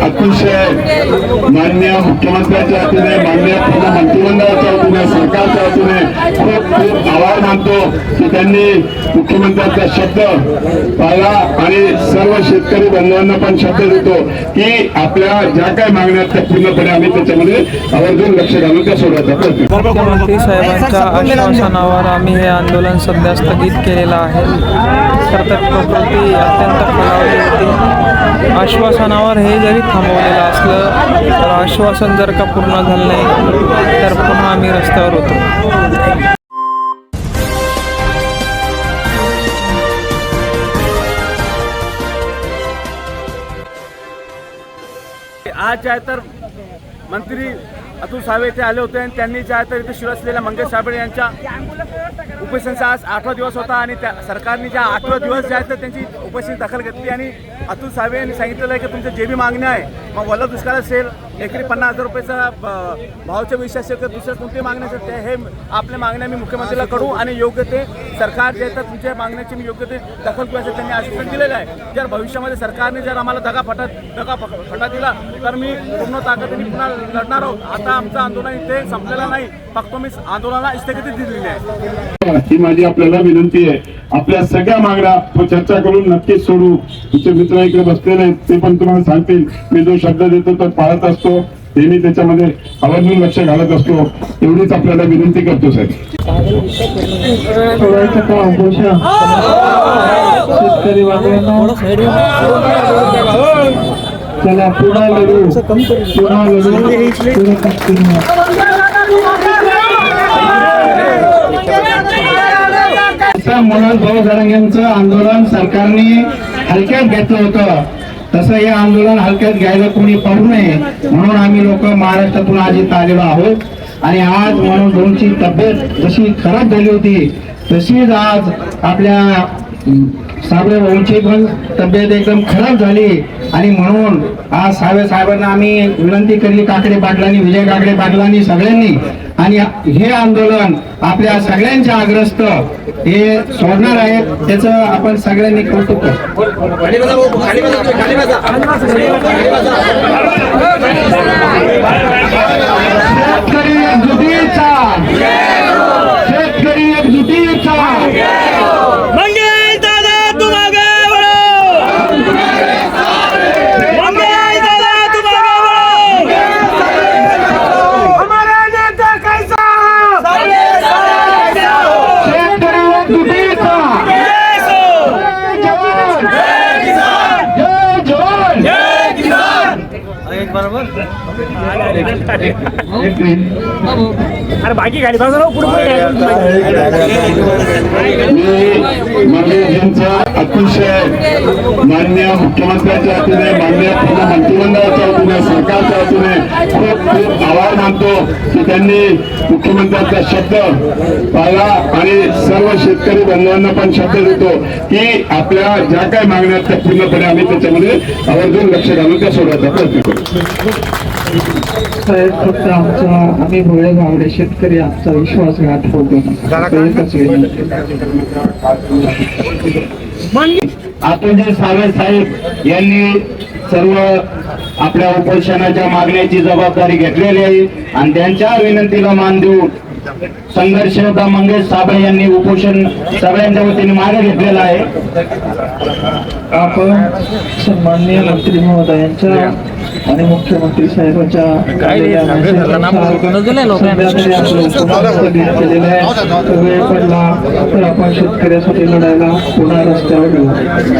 अतिशय मान्य मुख्यमंत्र्यांच्या वतीने मान्य पूर्ण मंत्रिमंडळाच्या वतीने सरकारच्या वतीने खूप खूप आभार मानतो की त्यांनी मुख्यमंत्र्यांचा शब्द पाळला आणि सर्व शेतकरी बंधूंना पण शब्द देतो की आपल्या ज्या काही मागण्या आहेत त्या पूर्णपणे आम्ही त्याच्यामध्ये आवर्जून लक्ष घालून त्या. मुख्यमंत्री साहेबांच्या आश्वासनावर आम्ही हे आंदोलन सध्या स्थगित केलेलं आहे तर प्रकृती अत्यंत होती आश्वासनावर हे जरी थांबवलेलं असलं तर आश्वासन जर का पूर्ण झालं नाही तर पुन्हा आम्ही रस्त्यावर होतो. आज जे आहे तर मंत्री अतुल सावे इथे आले होते आणि त्यांनी जे आहे तर इथे शिवसलेल्या मंगेश साबळे यांच्या उपोषणचा आज आठवा दिवस होता आणि त्या सरकारने ज्या आठवा दिवस जे आहेत तर त्यांची उपोषण दखल घेतली. आणि अतुल सावे यांनी सांगितलेलं आहे की तुमच्या जे बी मागण्या आहे मग वल्ल दुष्काळ असेल एकरी पन्नास हजार रुपयाचा ब- भावाचा विषय असेल किंवा दुसऱ्या कोणत्याही मागण्या असेल ते हे आपल्या मागण्या मी मुख्यमंत्रीला करू आणि योग्य ते सरकार जे आहे तर तुमच्या मागण्याची मी योग्य ते दखल घेऊ असं त्यांनी आश्वासन दिलेलं आहे. जर भविष्यामध्ये सरकारने जर आम्हाला दगा फटा दगा फटा दिला तर मी पूर्ण ताकदीने पुन्हा लढणार आहोत. आता आमचं आंदोलन इथे संपलेलं नाही. फक्त मी आंदोलनाला स्थगिती दिलेली आहे. ही माझी आपल्याला विनंती आहे. आपल्या सगळ्या मागण्या चर्चा करून नक्कीच सोडू. तुमचे मित्र इकडे बसलेले आहेत ते पण तुम्हाला सांगतील. मी जो शब्द देतो तो पाळत असतो. हे मी त्याच्यामध्ये आवर्जून लक्ष घालत असतो. एवढीच आपल्याला विनंती करतो साहेब. शेतकरी चला पुन्हा लढू. पुन्हा लढू. पुढे continue. तसं मनोज भाऊ जरंग यांचं आंदोलन सरकारने हलक्यात घेतलं होतं. तसं हे आंदोलन हलक्यात घ्यायला कोणी पडू नये म्हणून आम्ही लोक महाराष्ट्रातून आज इथं आलेलो आहोत. आणि आज म्हणून दोनची तब्येत जशी खराब झाली होती तशीच आज आपल्या अं, पण तब्येत एकदम खराब झाली. आणि म्हणून आज सावे साहेबांना आम्ही विनंती केली काकडे पाटलांनी विजय काकडे पाटलांनी सगळ्यांनी. आणि हे आंदोलन आपल्या सगळ्यांच्या आग्रस्त हे सोडणार आहेत त्याचं आपण सगळ्यांनी कौतुक करतो अरे बाकी गाडी बघा पुढे मी अतिशय मान्य मुख्यमंत्र्यांच्या वतीने मान्य पूर्ण मंत्रिमंडळाच्या वतीने सरकारच्या वतीने खूप खूप आभार मानतो की त्यांनी मुख्यमंत्र्यांचा शब्द पाळला आणि सर्व शेतकरी बंधूंना पण शब्द देतो की आपल्या ज्या काही मागण्या आहेत त्या पूर्णपणे आम्ही त्याच्यामध्ये आवर्जून लक्ष घालून त्या सोडवायचा प्रयत्न करू. साहेब फक्त आमचा आम्ही भोळे भावडे शेतकरी आमचा विश्वासघात होतो. अतुलजी सावे साहेब यांनी सर्व आपल्या उपोषणाच्या मागण्याची जबाबदारी घेतलेली आहे आणि त्यांच्या विनंतीला मान देऊन संघर्ष योद्धा मंगेश साबळे यांनी उपोषण सगळ्यांच्या वतीने मागे घेतलेलं आहे. आपण सन्माननीय मंत्री महोदयांच्या आणि मुख्यमंत्री साहेबांच्या वेळ पडला तर आपण शेतकऱ्यासाठी लढायला पुन्हा रस्त्यावर येऊ.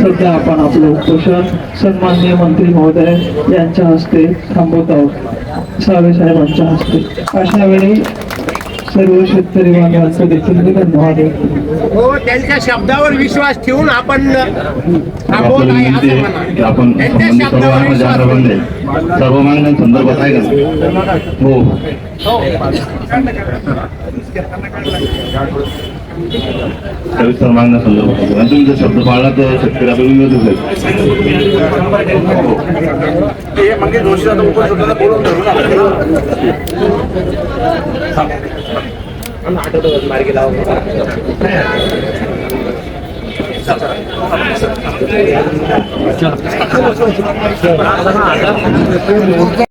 सध्या आपण आपलं उपोषण सन्माननीय मंत्री महोदय यांच्या हस्ते थांबवत आहोत. सावे साहेबांच्या हस्ते. अशा वेळी सर्व शेतकरी बांधवांचं देखील धन्यवाद हो त्यांच्या शब्दावर विश्वास ठेवून आपण. की आपण संबंधित सर्व विश्वास अंडरबंद आहे सर्व मागण्यांसंदर्भात आहे का? हो. सविस्तर मागण्यासंदर्भात आहे. आणि तुम्ही जर शब्द पाळला तर शेतकरी आपल्याला विरोध